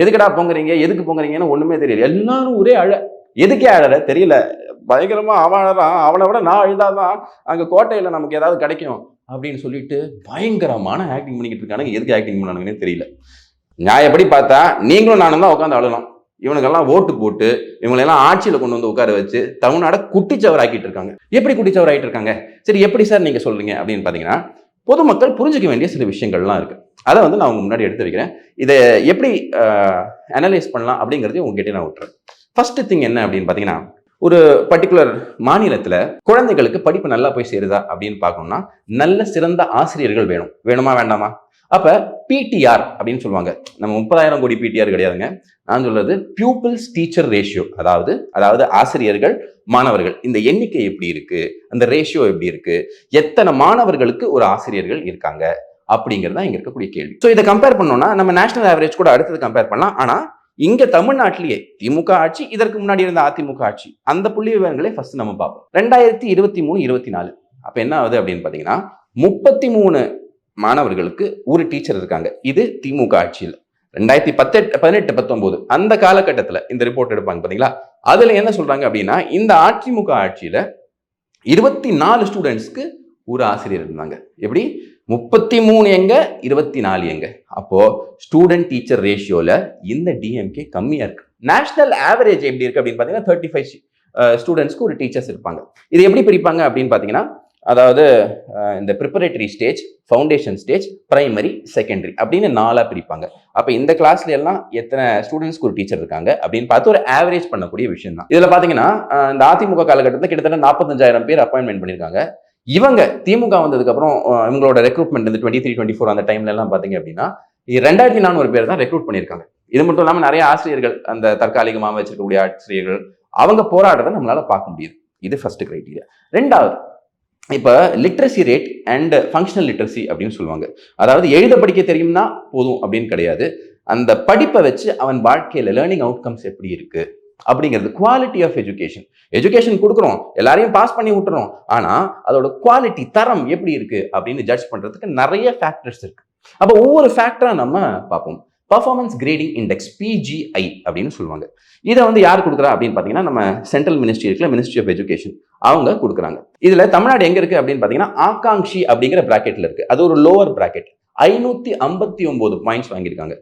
எதுக்கடா பொங்குறீங்க? எதுக்கு பொங்குறீங்கன்னு ஒன்றுமே தெரியல. எல்லாரும் ஒரே அழ. எதுக்கே அழற தெரியல. பயங்கரமா அவன் அழறான். அவனை விட நான் அழுதாதான் அங்க கோட்டையில நமக்கு ஏதாவது கிடைக்கும் அப்படின்னு சொல்லிட்டு பயங்கரமான ஆக்டிங் பண்ணிக்கிட்டு இருக்கானுங்க. எதுக்கு ஆக்டிங் பண்ணானுங்கன்னு தெரியல. நியாயப்படி பார்த்தா நீங்களும் நானும் தான் உட்காந்து அழலாம். இவனுக்கெல்லாம் ஓட்டு போட்டு இவங்களெல்லாம் ஆட்சியில் கொண்டு வந்து உட்கார வச்சு தமிழ்நாட குட்டிச்சவர் ஆக்கிட்டு இருக்காங்க. எப்படி குட்டிச்சவர் ஆகிட்டு இருக்காங்க? சரி எப்படி சார் நீங்கள் சொல்றீங்க அப்படின்னு பார்த்தீங்கன்னா பொதுமக்கள் புரிஞ்சுக்க வேண்டிய சில விஷயங்கள்லாம் இருக்குது அதை வந்து நான் உங்க முன்னாடி எடுத்து வைக்கிறேன். இதை எப்படி அனலைஸ் பண்ணலாம் அப்படிங்கிறதையும் உங்ககிட்ட நான் விட்டுறேன். ஃபர்ஸ்ட் திங் என்ன அப்படின்னு பார்த்தீங்கன்னா ஒரு பர்டிகுலர் மாநிலத்தில் குழந்தைகளுக்கு படிப்பு நல்லா போய் சேருதா அப்படின்னு பார்க்கணும்னா நல்ல சிறந்த ஆசிரியர்கள் வேணும். வேணுமா வேண்டாமா? அப்ப பிடிஆர் அப்படின்னு சொல்லுவாங்க. நம்ம முப்பதாயிரம் கோடி பிடிஆர் கிடையாதுங்க. நான் சொல்றது பியூப்பிள்ஸ் டீச்சர் ரேஷியோ அதாவது அதாவது ஆசிரியர்கள் மாணவர்கள். இந்த எண்ணிக்கை எப்படி இருக்கு? அந்த ரேஷியோ எப்படி இருக்கு? எத்தனை மாணவர்களுக்கு ஒரு ஆசிரியர்கள் இருக்காங்க? அப்படிங்கிறது தான் இங்க இருக்கக்கூடிய கேள்வி. ஸோ இதை கம்பேர் பண்ணோம்னா நம்ம நேஷனல் ஆவரேஜ் கூட அடுத்தது கம்பேர் பண்ணலாம். ஆனா இங்க தமிழ்நாட்டிலேயே திமுக ஆட்சி இதற்கு முன்னாடி இருந்த அதிமுக ஆட்சி அந்த புள்ளி விவரங்களே ஃபர்ஸ்ட் நம்ம பார்ப்போம். ரெண்டாயிரத்தி இருபத்தி மூணு இருபத்தி நாலு. அப்ப என்ன ஆகுது அப்படின்னு பாத்தீங்கன்னா முப்பத்தி மூணு மாணவர்களுக்கு ஒரு டீச்சர் இருக்காங்க. இது திமுக ஆட்சியில். ரெண்டாயிரத்தி பத்து பதினெட்டு பத்தொன்பது. அந்த காலகட்டத்தில் இந்த ரிப்போர்ட் எடுப்பாங்க பார்த்தீங்களா அதில் என்ன சொல்றாங்க அப்படின்னா இந்த அதிமுக ஆட்சியில் இருபத்தி நாலு ஸ்டூடெண்ட்ஸ்க்கு ஒரு ஆசிரியர் இருந்தாங்க. எப்படி? முப்பத்தி மூணு எங்க இருபத்தி நாலு எங்க. அப்போ ஸ்டூடெண்ட் டீச்சர் ரேஷியோல இந்த டிஎம்கே கம்மியா இருக்கு. நேஷனல் ஆவரேஜ் எப்படி இருக்கு அப்படின்னு பார்த்தீங்கன்னா தேர்ட்டி ஃபைவ் uh, ஸ்டூடெண்ட்ஸ்க்கு ஒரு டீச்சர்ஸ் இருப்பாங்க. இது எப்படி பிரிப்பாங்க அப்படின்னு பார்த்தீங்கன்னா அதாவது இந்த preparatory stage foundation stage primary secondary அப்படின்னு நாலாக பிரிப்பாங்க. அப்போ இந்த கிளாஸ்ல எல்லாம் எத்தனை ஸ்டூடெண்ட்ஸ்க்கு ஒரு டீச்சர் இருக்காங்க அப்படின்னு பார்த்து ஒரு ஆவரேஜ் பண்ணக்கூடிய விஷயம் தான். இதில் பார்த்தீங்கன்னா இந்த அதிமுக காலகட்டத்தில் கிட்டத்தட்ட நாற்பத்தஞ்சாயிரம் பேர் அப்பாயின்மெண்ட் பண்ணியிருக்காங்க இவங்க திமுக வந்ததுக்கப்புறம் இவங்களோட ரெக்ரூட்மெண்ட் இந்த டுவெண்ட்டி த்ரீ டுவெண்ட்டி ஃபோர் அந்த டைம்ல எல்லாம் பார்த்தீங்க அப்படின்னா ரெண்டாயிரத்தி நானூறு பேர் தான் ரெக்ரூட் பண்ணியிருக்காங்க இது மட்டும் இல்லாமல் நிறைய ஆசிரியர்கள் அந்த தற்காலிகமாக வச்சிருக்கக்கூடிய ஆசிரியர்கள் அவங்க போராடுறதை நம்மளால பார்க்க முடியுது. இது ஃபர்ஸ்ட் கிரைட்டீரியா ரெண்டாவது இப்போ literacy rate and functional literacy அப்படின்னு சொல்லுவாங்க. அதாவது எழுத படிக்க தெரியும்னா போதும் அப்படின்னு கிடையாது. அந்த படிப்பை வச்சு அவன் வாழ்க்கையில் லேர்னிங் அவுட்கம்ஸ் எப்படி இருக்கு? அப்படிங்கிறது குவாலிட்டி ஆஃப் எஜுகேஷன் எஜுகேஷன் கொடுக்குறோம் எல்லாரையும் பாஸ் பண்ணி விட்டுறோம். ஆனால் அதோட குவாலிட்டி தரம் எப்படி இருக்கு அப்படின்னு ஜட்ஜ் பண்ணுறதுக்கு நிறைய ஃபேக்டர்ஸ் இருக்கு. அப்போ ஒவ்வொரு ஃபேக்டராக நம்ம பார்ப்போம். பர்ஃபார்மன்ஸ் கிரேடிங் இண்டெக்ஸ் பிஜிஐ அப்படின்னு சொல்லுவாங்க. இதை வந்து யார் கொடுக்குறா அப்படின்னு பார்த்தீங்கன்னா நம்ம சென்ட்ரல் மினிஸ்ட்ரி இருக்குல்ல மினிஸ்ட்ரி ஆஃப் எஜுகேஷன் அவங்க கொடுக்குறாங்க. இதுல தமிழ்நாடு எங்க இருக்கு அப்படின்னு பார்த்தீங்கன்னா ஆகாங்ஷி அப்படிங்கிற பிராக்கெட்ல இருக்கு. அது ஒரு லோவர் பிராக்கெட் ஐநூத்தி ஐம்பத்தி ஒன்பது பாயிண்ட்ஸ் வாங்கியிருக்காங்க.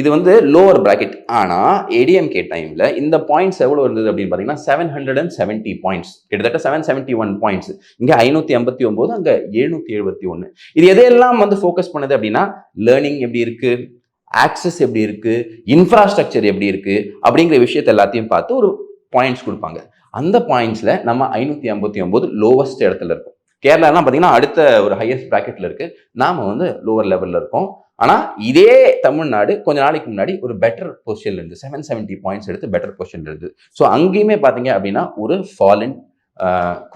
இது வந்து லோவர் பிராக்கெட் ஆனா ஏடிஎம்கே டைம்ல இந்த பாயிண்ட்ஸ் எவ்வளவு இருந்தது அப்படின்னு பார்த்தீங்கன்னா seven hundred and seventy points கிட்டத்தட்ட செவன் செவன்ட்டி ஒன் பாயிண்ட்ஸ் இங்க ஐநூத்தி ஐம்பத்தி ஒன்பது அங்க எழுநூத்தி எழுபத்தி ஒன்று இது எதையெல்லாம் வந்து ஃபோக்கஸ் பண்ணுது அப்படின்னா லேர்னிங் எப்படி இருக்கு? ஆக்சஸ் எப்படி இருக்கு? இன்ஃப்ராஸ்ட்ரக்சர் எப்படி இருக்கு? அப்படிங்கிற விஷயத்த எல்லாத்தையும் பார்த்து ஒரு பாயிண்ட்ஸ் கொடுப்பாங்க. அந்த பாயிண்ட்ஸில் நம்ம ஐநூற்றி ஐம்பத்தி ஒம்பது லோவஸ்ட் இடத்துல இருக்கும். கேரளாலாம் பார்த்தீங்கன்னா அடுத்த ஒரு ஹையஸ்ட் ப்ராக்கெட்டில் இருக்குது நாம் வந்து லோவர் லெவலில் இருக்கோம். ஆனால் இதே தமிழ்நாடு கொஞ்ச நாளைக்கு முன்னாடி ஒரு பெட்டர் பொசிஷன்ல இருந்து செவன் செவன்ட்டி பாயிண்ட்ஸ் எடுத்து பெட்டர் பொசிஷன்ல இருந்து. ஸோ அங்கேயுமே பார்த்தீங்க அப்படின்னா ஒரு ஃபாலின்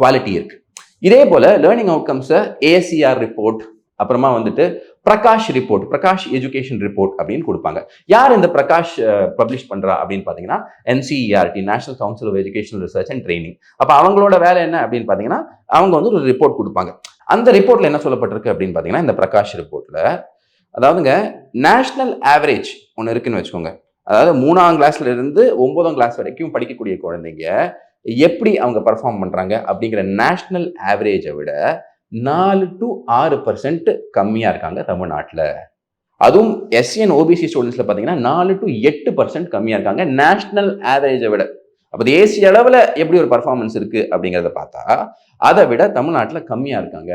குவாலிட்டி இருக்குது இதே போல் லேர்னிங் அவுட்கம்ஸை ஏசிஆர் ரிப்போர்ட் அப்புறமா வந்துட்டு Prakash report Prakash education report அப்படின்னு கொடுப்பாங்க. யார் இந்த பிரகாஷ் பப்ளிஷ் பண்றா அப்படின்னு பார்த்தீங்கன்னா NCERT national council of educational research and training அப்போ அவங்களோட வேலை என்ன அப்படின்னு பார்த்தீங்கன்னா அவங்க வந்து ஒரு ரிப்போர்ட் கொடுப்பாங்க. அந்த ரிப்போர்ட்ல என்ன சொல்லப்பட்டிருக்கு அப்படின்னு பார்த்தீங்கன்னா இந்த பிரகாஷ் ரிப்போர்ட்ல அதாவதுங்க நேஷனல் ஆவரேஜ் ஒன்று இருக்குன்னு வச்சுக்கோங்க. அதாவது மூணாம் கிளாஸ்ல இருந்து ஒன்பதாம் கிளாஸ் வரைக்கும் படிக்கக்கூடிய குழந்தைங்க எப்படி அவங்க பர்ஃபார்ம் பண்றாங்க அப்படிங்கிற நேஷனல் ஆவரேஜை விட நாலு டு ஆறு பர்சன்ட் கம்மியாக இருக்காங்க தமிழ்நாட்டில். அதுவும் எஸ்சிஎன் ஓபிசி ஸ்டூடெண்ட்ஸில் பார்த்தீங்கன்னா நாலு டு எட்டு பர்சன்ட் கம்மியாக இருக்காங்க நேஷனல் ஆவரேஜை விட. அப்போ தேசிய அளவில் எப்படி ஒரு பர்ஃபார்மன்ஸ் இருக்குது அப்படிங்கிறத பார்த்தா அதை விட தமிழ்நாட்டில் கம்மியாக இருக்காங்க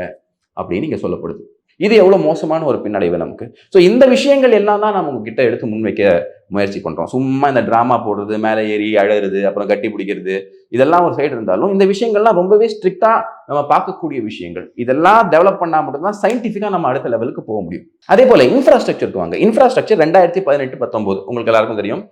அப்படின்னு இங்கே சொல்லப்படுது. இது எவ்வளோ மோசமான ஒரு பின்னடைவு நமக்கு. ஸோ இந்த விஷயங்கள் எல்லாம் தான் நம்ம உங்ககிட்ட எடுத்து முன்வைக்க முயற்சி பண்ணுறோம் சும்மா இந்த ட்ராமா போடுறது மேலே ஏறி அழகிறது அப்புறம் கட்டி பிடிக்கிறது இதெல்லாம் ஒரு சைடு இருந்தாலும் இந்த விஷயங்கள்லாம் ரொம்பவே ஸ்ட்ரிக்டாக நம்ம பார்க்கக்கூடிய விஷயங்கள். இதெல்லாம் டெவலப் பண்ணால் மட்டும்தான் சயின்டிஃபிக்காக நம்ம அடுத்த லெவலுக்கு போக முடியும். அதே போல் இன்ஃப்ராஸ்ட்ரக்சருக்கு வாங்க. இன்ஃப்ராஸ்ட்ரக்சர் ரெண்டாயிரத்தி பதினெட்டு பத்தொம்போது உங்களுக்கு எல்லாருக்கும் தெரியும்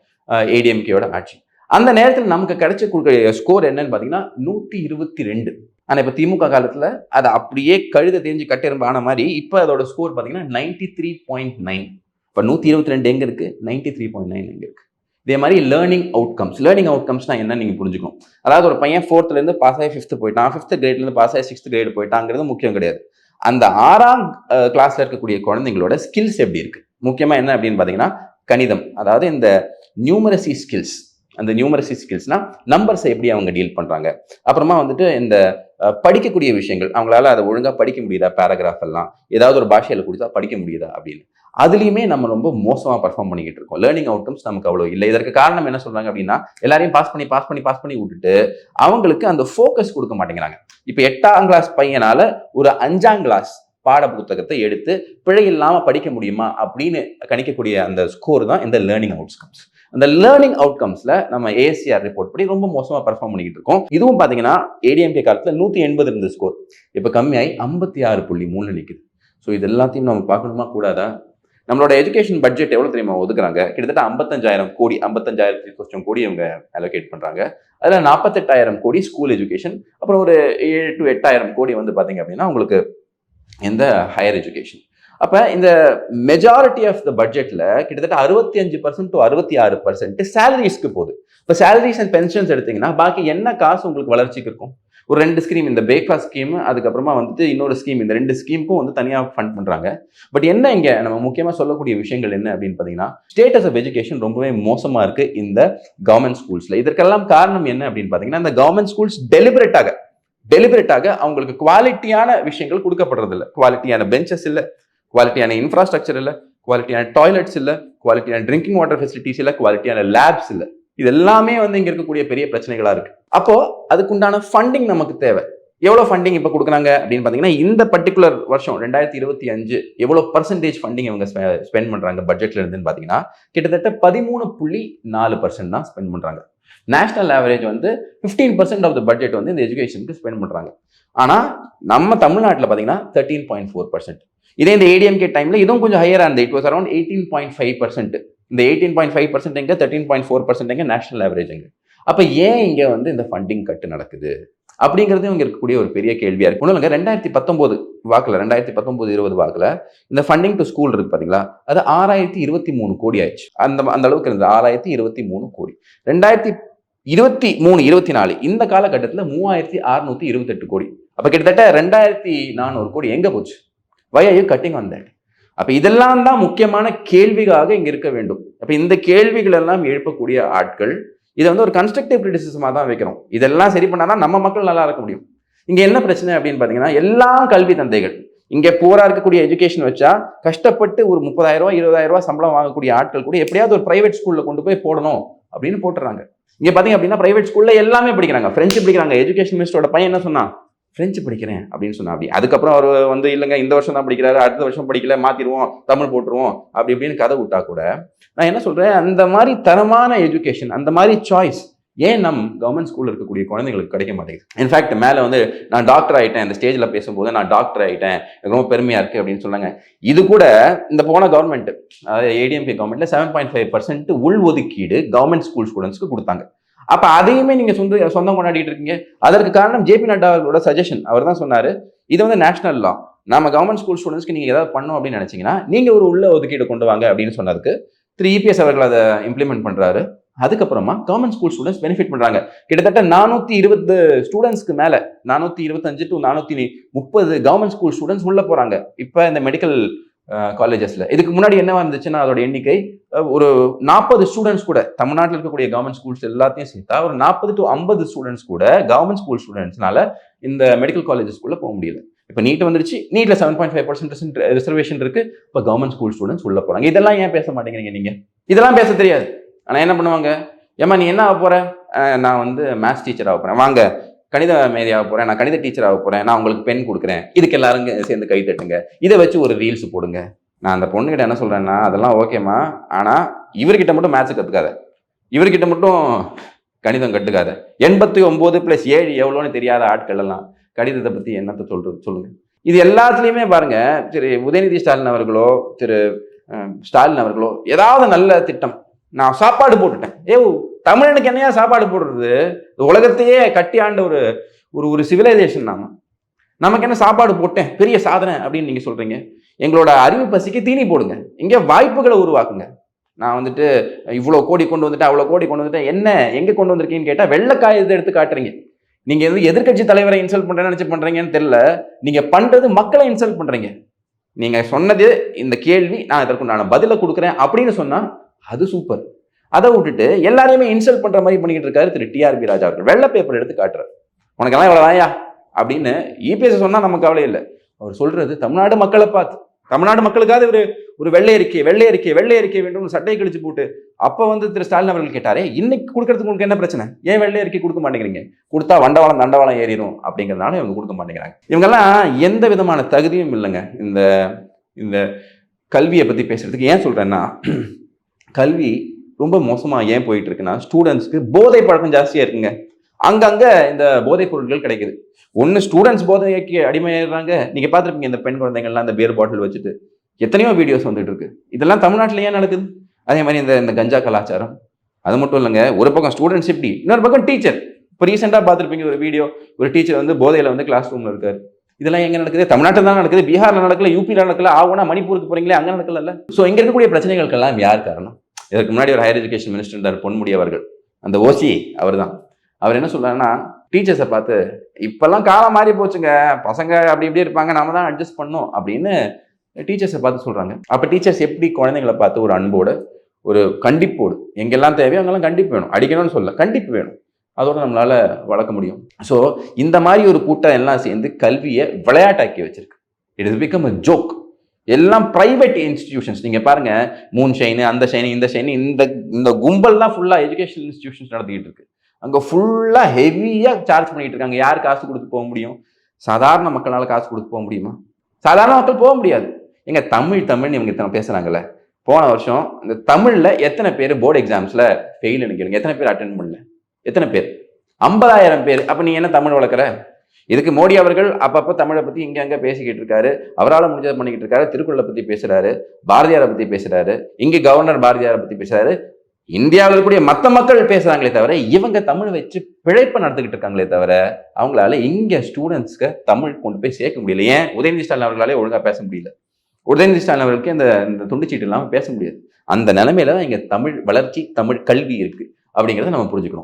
ஏடிஎம்கேயோட ஆட்சி. அந்த நேரத்தில் நமக்கு கிடைச்ச கொடுக்க ஸ்கோர் என்னன்னு பார்த்தீங்கன்னா நூற்றி இருபத்தி ரெண்டு. ஆனால் இப்போ திமுக காலத்தில் அதை அப்படியே கழுத தெரிஞ்சு கட்டெரும்பு மாதிரி இப்போ அதோட ஸ்கோர் பார்த்தீங்கன்னா நைன்டி த்ரீ பாயிண்ட் நைன் இப்போ நூற்றி இருபத்தி ரெண்டு எங்கே இருக்குது நைன்டி த்ரீ பாயிண்ட் நைன் எங்கே இருக்குது இதே மாதிரி லேர்னிங் அவுட்கம்ஸ் லேர்னிங் அவுட்கம்ஸ்னா என்ன நீங்கள் புரிஞ்சுக்கணும். அதாவது ஒரு பையன் ஃபோர்த்துலேருந்து பாஸ் ஆகி ஃபிஃப்த்து போயிட்டான். ஃபிஃப்த் கிரேட்லேருந்து பாஸ் ஆகி சிக்ஸ்த் கிரேட் போயிட்டாங்கிறது முக்கியம் கிடையாது. அந்த ஆறாம் கிளாஸில் இருக்கக்கூடிய குழந்தைங்களோட ஸ்கில்ஸ் எப்படி இருக்குது முக்கியமாக என்ன அப்படின்னு பார்த்தீங்கன்னா கணிதம். அதாவது இந்த நியூமரசி ஸ்கில்ஸ் அந்த நியூமரசி ஸ்கில்ஸ்னா நம்பர்ஸை எப்படி அவங்க டீல் பண்ணுறாங்க அப்புறமா வந்துட்டு இந்த படிக்கக்கூடிய விஷயங்கள். அவங்களால அதை ஒழுங்காக படிக்க முடியுதா? பேராகிராஃப் எல்லாம். ஏதாவது ஒரு பாஷையில் கொடுத்தா படிக்க முடியுதா? அப்படின்னு. அதுலேயுமே நம்ம ரொம்ப மோசமாக பர்ஃபார்ம் பண்ணிக்கிட்டு இருக்கோம். லேர்னிங் அவுட்கம்ஸ் நமக்கு அவ்வளோ இல்லை. இதற்கு காரணம் என்ன சொல்கிறாங்க அப்படின்னா எல்லாரையும் பாஸ் பண்ணி பாஸ் பண்ணி பாஸ் பண்ணி விட்டுட்டு அவங்களுக்கு அந்த ஃபோக்கஸ் கொடுக்க மாட்டேங்கிறாங்க. இப்போ எட்டாம் கிளாஸ் பையனால ஒரு அஞ்சாம் கிளாஸ் பாட புத்தகத்தை எடுத்து பிழை இல்லாமல் படிக்க முடியுமா அப்படின்னு கணிக்கக்கூடிய அந்த ஸ்கோர் தான் இந்த லேர்னிங் அவுட்கம்ஸ் அந்த லேர்னிங் அவுட்கம்ஸில் நம்ம ஏஎஸ்சிஆர் ரிப்போர்ட் படி ரொம்ப மோசமாக பர்ஃபார்ம் பண்ணிக்கிட்டு இருக்கோம். இதுவும் பார்த்தீங்கன்னா ஏடிஎம்கே காலத்தில் நூற்றி எண்பது இருந்த ஸ்கோர் இப்போ கம்மியாகி ஐம்பத்தி ஆறு புள்ளி மூணு நிற்குது ஸோ இது எல்லாத்தையும் நம்ம பார்க்கணுமா? கூடாதா? நம்மளோட எஜுகேஷன் பட்ஜெட் எவ்வளவு தெரியுமா ஒதுக்குறாங்க? கிட்டத்தட்ட ஐம்பத்தஞ்சாயிரம் கோடி ஐம்பத்தஞ்சாயிரத்தி கொஞ்சம் கோடி அவங்க அலோகேட் பண்றாங்க. அதுல நாற்பத்தெட்டாயிரம் கோடி ஸ்கூல் எஜுகேஷன் அப்புறம் ஒரு ஏழு டு எட்டாயிரம் கோடி வந்து பாத்தீங்க அப்படின்னா உங்களுக்கு இந்த ஹையர் எஜுகேஷன் அப்ப இந்த மெஜாரிட்டி ஆஃப் த பட்ஜெட்ல கிட்டத்தட்ட அறுபத்தி அஞ்சு பர்சன்ட் டு அறுபத்தி ஆறு பர்சன்ட் சேலரிஸ்க்கு போகுது. இப்போ சேலரிஸ் அண்ட் பென்ஷன்ஸ் எடுத்தீங்கன்னா பாக்கி என்ன காசு உங்களுக்கு வளர்ச்சிக்கு இருக்கும்? ஒரு ரெண்டு ஸ்கீம் இந்த பிரேக்ஃபாஸ்ட் ஸ்கீம் அதுக்கப்புறமா வந்துட்டு இன்னொரு ஸ்கீம் இந்த ரெண்டு ஸ்கீமுக்கும் வந்து தனியாக ஃபண்ட் பண்ணுறாங்க பட் என்ன இங்கே நம்ம முக்கியமாக சொல்லக்கூடிய விஷயங்கள் என்ன அப்படின்னு பார்த்தீங்கன்னா ஸ்டேட்டஸ் ஆஃப் எஜுகேஷன் ரொம்பவே மோசமாக இருக்குது இந்த கவர்மெண்ட் ஸ்கூல்ஸில் இதற்கெல்லாம் காரணம் என்ன அப்படின்னு பார்த்தீங்கன்னா இந்த கவர்மெண்ட் ஸ்கூல்ஸ் டெலிபரேட்டாக டெலிபரேட்டாக அவங்களுக்கு குவாலிட்டியான விஷயங்கள் கொடுக்கப்படுறதில்ல குவாலிட்டியான பெஞ்சஸ் இல்லை குவாலிட்டியான இன்ஃப்ராஸ்ட்ரக்சர் இல்லை குவாலிட்டியான டாய்லெட்ஸ் இல்லை குவாலிட்டியான ட்ரிங்கிங் வாட்டர் ஃபெசிலிட்டிஸ் இல்லை குவாலிட்டியான லேப்ஸ் இல்லை. இது எல்லாமே வந்து இங்கே இருக்கக்கூடிய பெரிய பிரச்சனைகளாக இருக்குது அப்போ அதுக்குண்டான ஃபண்டிங் நமக்கு தேவை. எவ்வளவு ஃபண்டிங் இப்போ கொடுக்குறாங்க அப்படின்னு பார்த்தீங்கன்னா இந்த பர்டிகுலர் வருஷம் ரெண்டாயிரத்தி இருபத்தி அஞ்சு எவ்வளோ பர்சன்டேஜ் ஃபண்டிங் இவங்க ஸ்பெண்ட் பண்றாங்க பட்ஜெட்ல இருந்துன்னு பார்த்தீங்கன்னா கிட்டத்தட்ட பதிமூணு புள்ளி நாலு பர்சன்ட் தான் ஸ்பெண்ட் பண்றாங்க. நேஷனல் ஆவரேஜ் வந்து fifteen percent of the budget வந்து இந்த எஜுகேஷனுக்கு ஸ்பெண்ட் பண்றாங்க. ஆனா நம்ம தமிழ்நாட்டில் பார்த்தீங்கன்னா தேர்ட்டீன் பாயிண்ட் ஃபோர் பர்சன்ட் இதே இந்த ஏடிஎம்கே டைம்ல இதுவும் கொஞ்சம் ஹையரா இருந்தது. It was around eighteen point five percent இந்த எயிட்டீன் பாயிண்ட் ஃபைவ் பர்சன்ட் எங்க தேர்ட்டீன் பாயிண்ட் ஃபோர் பர்சன்ட் எங்க நேஷனல் ஆவரேஜ் எங்க. அப்போ ஏன் இங்கே வந்து இந்த ஃபண்டிங் கட்டு நடக்குது? அப்படிங்கிறது இவங்க இருக்கக்கூடிய ஒரு பெரிய கேள்வியாக இருக்கு. ஒன்றும் இல்லைங்க ரெண்டாயிரத்தி பத்தொம்போது வாக்கில் ரெண்டாயிரத்தி பத்தொம்போது இருபது வாக்கில் இந்த ஃபண்டிங் டு ஸ்கூல் இருக்கு பார்த்தீங்களா அது ஆறாயிரத்தி இருபத்தி மூணு கோடி ஆயிடுச்சு. அந்த அந்த அளவுக்கு இருந்தது ஆறாயிரத்தி இருபத்தி மூணு கோடி. ரெண்டாயிரத்தி இருபத்தி மூணு இருபத்தி நாலு இந்த காலகட்டத்தில் மூவாயிரத்தி அறுநூத்தி இருபத்தெட்டு கோடி. அப்போ கிட்டத்தட்ட ரெண்டாயிரத்தி நானூறு கோடி எங்கே போச்சு? வை கட்டிங் ஆன் தட் இதெல்லாம் தான் முக்கியமான கேள்விகளாக இங்கே இருக்க வேண்டும். அப்போ இந்த கேள்விகளெல்லாம் எழுப்பக்கூடிய ஆட்கள் இதை வந்து ஒரு கன்ஸ்ட்ரக்டிவ் கிரிட்டிசிசமாக தான் வைக்கிறோம். இதெல்லாம் சரி பண்ணாதான் நம்ம மக்கள் நல்லா இருக்க முடியும். இங்கே என்ன பிரச்சனை அப்படின்னு பார்த்தீங்கன்னா எல்லா கல்வி தந்தைகள் இங்கே பூரா இருக்கக்கூடிய எஜுகேஷன் வச்சா கஷ்டப்பட்டு ஒரு முப்பதாயிரம் ரூபாய் இருபதாயிரம் ரூபா சம்பளம் வாங்கக்கூடிய ஆட்கள் கூட எப்படியாவது ஒரு பிரைவேட் ஸ்கூலில் கொண்டு போய் போடணும் அப்படின்னு போட்டுறாங்க. இங்கே பார்த்தீங்க அப்படின்னா பிரைவேட் ஸ்கூலில் எல்லாமே படிக்கிறாங்க. ஃப்ரெண்ட்ஸ் படிக்கிறாங்க. எஜுகேஷன் மினிஸ்டரோட பையன் என்ன சொன்னான்? ஃப்ரெஞ்சு படிக்கிறேன் அப்படின்னு சொன்னா அப்படி. அதுக்கப்புறம் அவர் வந்து இல்லைங்க இந்த வருஷம் தான் படிக்கிறாரு அடுத்த வருஷம் படிக்கல மாத்திடுவோம் தமிழ் போட்டுருவோம் அப்படி இப்படின்னு கதை விட்டா கூட நான் என்ன சொல்றேன் அந்த மாதிரி தரமான எஜுகேஷன் அந்த மாதிரி சாய்ஸ் ஏன் நம் கவர்மெண்ட் ஸ்கூலில் இருக்கக்கூடிய குழந்தைங்களுக்கு கிடைக்க மாட்டேங்குது? இன்ஃபேக்ட் மேலே வந்து நான் டாக்டர் ஆகிட்டேன் இந்த ஸ்டேஜில் பேசும்போது நான் டாக்டர் ஆகிட்டேன் ரொம்ப பெருமையாக இருக்குது அப்படின்னு சொன்னாங்க. இது கூட இந்த போன கவர்மெண்ட் அதாவது ஏடிஎம்பி கவர்மெண்ட்டில் செவன் பாயிண்ட் ஃபைவ் பர்சன்ட் உள் ஒதுக்கீடு கவர்மெண்ட் ஸ்கூல் ஸ்டூடெண்ட்ஸ்க்கு கொடுத்தாங்க. அப்ப அதையுமே நீங்க சொந்த சொந்தம் கொண்டாடிட்டு இருக்கீங்க. அதற்கு காரணம் ஜேபி நட்டா அவர்களோட சஜஷன் அவர் தான் சொன்னாரு இது வந்து நேஷனல் லா நம்ம கவர்மெண்ட் ஸ்கூல் ஸ்டூடெண்ட்ஸ்க்கு நீங்க ஏதாவது பண்ணணும் அப்படின்னு நினைச்சீங்கன்னா நீங்க ஒரு உள்ள ஒதுக்கீடு கொண்டு வாங்க அப்படின்னு சொன்னதுக்கு திரு இபிஎஸ் அவர்கள் அதை இம்ப்ளிமெண்ட் பண்றாரு. அதுக்கப்புறமா கவர்மெண்ட் ஸ்கூல் ஸ்டூடெண்ட்ஸ் பெனிஃபிட் பண்றாங்க. கிட்டத்தட்ட நானூத்தி இருபது ஸ்டூடெண்ட்ஸ்க்கு மேல நானூத்தி இருபத்தஞ்சு டு நானூத்தி முப்பது கவர்மெண்ட் ஸ்கூல் ஸ்டூடெண்ட்ஸ் உள்ள போறாங்க. இப்ப இந்த மெடிக்கல் காலேஜஸ்ல இதுக்கு முன்னாடி என்னவா இருந்துச்சுன்னா அதோட எண்ணிக்கை ஒரு நாற்பது ஸ்டூடெண்ட்ஸ் கூட தமிழ்நாட்டில் இருக்கக்கூடிய கவர்மெண்ட் ஸ்கூல்ஸ் எல்லாத்தையும் சேர்த்தா ஒரு நாற்பது டு ஐம்பது ஸ்டூடெண்ட்ஸ் கூட கவர்மெண்ட் ஸ்கூல் ஸ்டூடெண்ட்ஸ்னால இந்த மெடிக்கல் காலேஜஸ்குள்ள போக முடியல. இப்போ நீட் வந்துருச்சு. நீட்ல seven point five percent reservation இருக்கு. இப்போ கவர்மெண்ட் ஸ்கூல் ஸ்டூடெண்ட்ஸ் உள்ள போறாங்க. இதெல்லாம் ஏன் பேச மாட்டேங்கிறீங்க நீங்க? இதெல்லாம் பேச தெரியாது. ஆனா என்ன பண்ணுவாங்க? ஏமா நீ என்ன ஆக போற? நான் வந்து மேத்ஸ் டீச்சர் ஆக போறேன். வாங்க கணித மேதை ஆக போகிறேன் நான் கணித டீச்சர் ஆக போகிறேன் நான் உங்களுக்கு பென் கொடுக்குறேன். இதுக்கு எல்லாரும் சேர்ந்து கை தட்டுங்க. இதை வச்சு ஒரு ரீல்ஸ் போடுங்க. நான் அந்த பொண்ணுகிட்ட என்ன சொல்கிறேன்னா அதெல்லாம் ஓகேம்மா ஆனால் இவர்கிட்ட மட்டும் மேத்ஸ் கற்றுக்காத இவர்கிட்ட மட்டும் கணிதம் கட்டுக்காத எண்பத்தி ஒம்பது ப்ளஸ் ஏழு எவ்வளோன்னு தெரியாத ஆட்கள் எல்லாம் கணிதத்தை பற்றி என்னத்தை சொல்கிறது சொல்லுங்க. இது எல்லாத்துலேயுமே பாருங்க திரு உதயநிதி ஸ்டாலின் அவர்களோ திரு ஸ்டாலின் அவர்களோ ஏதாவது நல்ல திட்டம். நான் சாப்பாடு போட்டுட்டேன். ஏ தமிழனுக்கு என்னையா சாப்பாடு போடுறது? உலகத்தையே கட்டி ஆண்ட ஒரு ஒரு ஒரு சிவிலைசேஷன் நாம. நமக்கு என்ன சாப்பாடு போட்டேன்? பெரிய சாதனை அப்படின்னு நீங்க சொல்றீங்க. எங்களோட அறிவு பசிக்கு தீனி போடுங்க. இங்கே வாய்ப்புகளை உருவாக்குங்க. நான் வந்துட்டு இவ்வளோ கோடி கொண்டு வந்துட்டேன் அவ்வளோ கோடி கொண்டு வந்துட்டேன். என்ன எங்கே கொண்டு வந்திருக்கீங்கன்னு கேட்டால் வெள்ளைக்காயத்தை எடுத்து காட்டுறீங்க. நீங்கள் எது எதிர்க்கட்சி தலைவரை இன்சல்ட் பண்ணுறேன்னு நினச்சி பண்ணுறீங்கன்னு தெரியல. நீங்கள் பண்ணுறது மக்களை இன்சல்ட் பண்ணுறீங்க நீங்கள் சொன்னது இந்த கேள்வி நான் இதற்குண்டான பதிலை கொடுக்குறேன் அப்படின்னு சொன்னால் அது சூப்பர் அதை விட்டுட்டு எல்லாரையுமே இன்சல்ட் பண்ற மாதிரி பண்ணிக்கிட்டு இருக்காரு திரு டிஆர்பி ராஜா அவர்கள். வெள்ள பேப்பர் எடுத்து காட்டுறாரு. உனக்கெல்லாம் இவ்வளோ தாயா அப்படின்னு இபிஎஸ் சொன்னா நமக்கு கவலை இல்லை. அவர் சொல்றது தமிழ்நாடு மக்களை பார்த்து. தமிழ்நாடு மக்களுக்காவது ஒரு ஒரு வெள்ளை அறிக்கை வெள்ளை அறிக்கை வெள்ளை அறிக்கை வேண்டும் சட்டையை கழிச்சு போட்டு அப்போ வந்து திரு ஸ்டாலின் அவர்கள் கேட்டாரே இன்னைக்கு கொடுக்கறதுக்கு உங்களுக்கு என்ன பிரச்சனை? ஏன் வெள்ளை அறிக்கை கொடுக்க மாட்டேங்கிறீங்க? கொடுத்தா வண்டவாளம் தண்டவாளம் ஏறிடும் அப்படிங்கிறதுனால இவங்க கொடுக்க மாட்டேங்கிறாங்க. இவங்கெல்லாம் எந்த விதமான தகுதியும் இல்லைங்க. இந்த இந்த கல்வியை பற்றி பேசுறதுக்கு. ஏன் சொல்றேன்னா கல்வி ரொம்ப மோசமா ஏன் போயிட்டு இருக்குன்னா ஸ்டூடெண்ட்ஸ்க்கு போதை பழக்கம் ஜாஸ்தியா இருக்குங்க. அங்கங்க இந்த போதைப் பொருட்கள் கிடைக்குது. ஒன்று ஸ்டூடெண்ட்ஸ் போதைக்கு அடிமையாடுறாங்க நீங்க பார்த்துருப்பீங்க இந்த பெண் குழந்தைங்கள்லாம் இந்த பேர் பாட்டில் வச்சுட்டு எத்தனையோ வீடியோஸ் வந்துட்டு இருக்கு. இதெல்லாம் தமிழ்நாட்டில் ஏன் நடக்குது? அதே மாதிரி இந்த இந்த கஞ்சா கலாச்சாரம். அது மட்டும் இல்லைங்க ஒரு பக்கம் ஸ்டூடெண்ட்ஸ் இப்படி இன்னொரு பக்கம் டீச்சர் இப்போ ரீசெண்டாக பார்த்துருப்பீங்க ஒரு வீடியோ ஒரு டீச்சர் வந்து போதையில் வந்து கிளாஸ் ரூமில் இருக்கார். இதெல்லாம் எங்கே நடக்குது? தமிழ்நாட்டில் தான் நடக்குது. பீகாரில் நடக்கல யூபியில் நடக்கல ஆகுனா மணிப்பூருக்கு போகிறீங்களே அங்கே நடக்கல ஸோ இங்கே இருக்கக்கூடிய பிரச்சனைகளுக்கெல்லாம் யார் காரணம்? இதற்கு முன்னாடி ஒரு ஹையர் எஜுகேஷன் மினிஸ்டர் இருந்தார் பொன்முடி அவர்கள். அந்த ஓசி அவர் தான் அவர் என்ன சொல்றாருன்னா டீச்சர்ஸை பார்த்து இப்பெல்லாம் காலம் மாறி போச்சுங்க. பசங்க அப்படி இப்படி இருப்பாங்க. நாம தான் அட்ஜஸ்ட் பண்ணோம் அப்படின்னு டீச்சர்ஸை பார்த்து சொல்றாங்க. அப்போ டீச்சர்ஸ் எப்படி குழந்தைங்களை பார்த்து ஒரு அன்போடு ஒரு கண்டிப்போடு எங்கெல்லாம் தேவையோ அங்கெல்லாம் கண்டிப்பு வேணும். அடிக்கணும்னு சொல்ல கண்டிப்பு வேணும். அதோட நம்மளால வளர்க்க முடியும். ஸோ இந்த மாதிரி ஒரு கூட்டம் எல்லாம் சேர்ந்து கல்வியை விளையாட்டாக்கி வச்சிருக்கு. It is become a joke எல்லாம் பிரைவேட் இன்ஸ்டிடியூஷன்ஸ் நீங்க பாருங்க மூன் ஷைனு அந்த ஷைனு இந்த ஷைனு இந்த இந்த கும்பல் தான் ஃபுல்லா எஜுகேஷன் இன்ஸ்டிடியூஷன்ஸ் நடத்திக்கிட்டு இருக்கு. அங்க ஃபுல்லா ஹெவியா சார்ஜ் பண்ணிட்டு இருக்காங்க. யார் காசு கொடுத்து போக முடியும்? சாதாரண மக்களால காசு கொடுத்து போக முடியுமா? சாதாரண மக்கள் போக முடியாது. எங்க தமிழ் தமிழ்னு இவங்க இத்தனை பேசுறாங்கல்ல? போன வருஷம் இந்த தமிழ்ல எத்தனை பேர் போர்டு எக்ஸாம்ஸ்ல ஃபெயில் நினைக்கிறீங்க எத்தனை பேர் அட்டன் பண்ணல? எத்தனை பேர்? ஐம்பதாயிரம் பேர். அப்ப நீ என்ன தமிழ் வளர்க்குற? இதுக்கு மோடி அவர்கள் அப்பப்போ தமிழை பத்தி இங்க அங்கே பேசிக்கிட்டு இருக்காரு. அவரால் முடிஞ்சதை பண்ணிக்கிட்டு இருக்காரு. திருக்குறளை பத்தி பேசுறாரு. பாரதியாரை பத்தி பேசுறாரு. இங்க கவர்னர் பாரதியாரை பத்தி பேசுறாரு. இந்தியாவில் இருக்கக்கூடிய மற்ற மக்கள் பேசுறாங்களே தவிர இவங்க தமிழ் வச்சு பிழைப்பை நடத்திக்கிட்டு இருக்காங்களே தவிர அவங்களால இங்க ஸ்டூடெண்ட்ஸ்க்கு தமிழ் கொண்டு போய் சேர்க்க முடியல. ஏன்? உதயநிதி ஸ்டாலின் அவர்களாலே ஒழுங்காக பேச முடியல. உதயநிதி ஸ்டாலின் அவர்களுக்கு இந்த இந்த துண்டுச்சீட்டு இல்லாமல் பேச முடியாது. அந்த நிலைமையில தான் இங்க தமிழ் வளர்ச்சி தமிழ் கல்வி இருக்கு. அப்படிங்கிறத நம்ம புரிஞ்சுக்கணும்.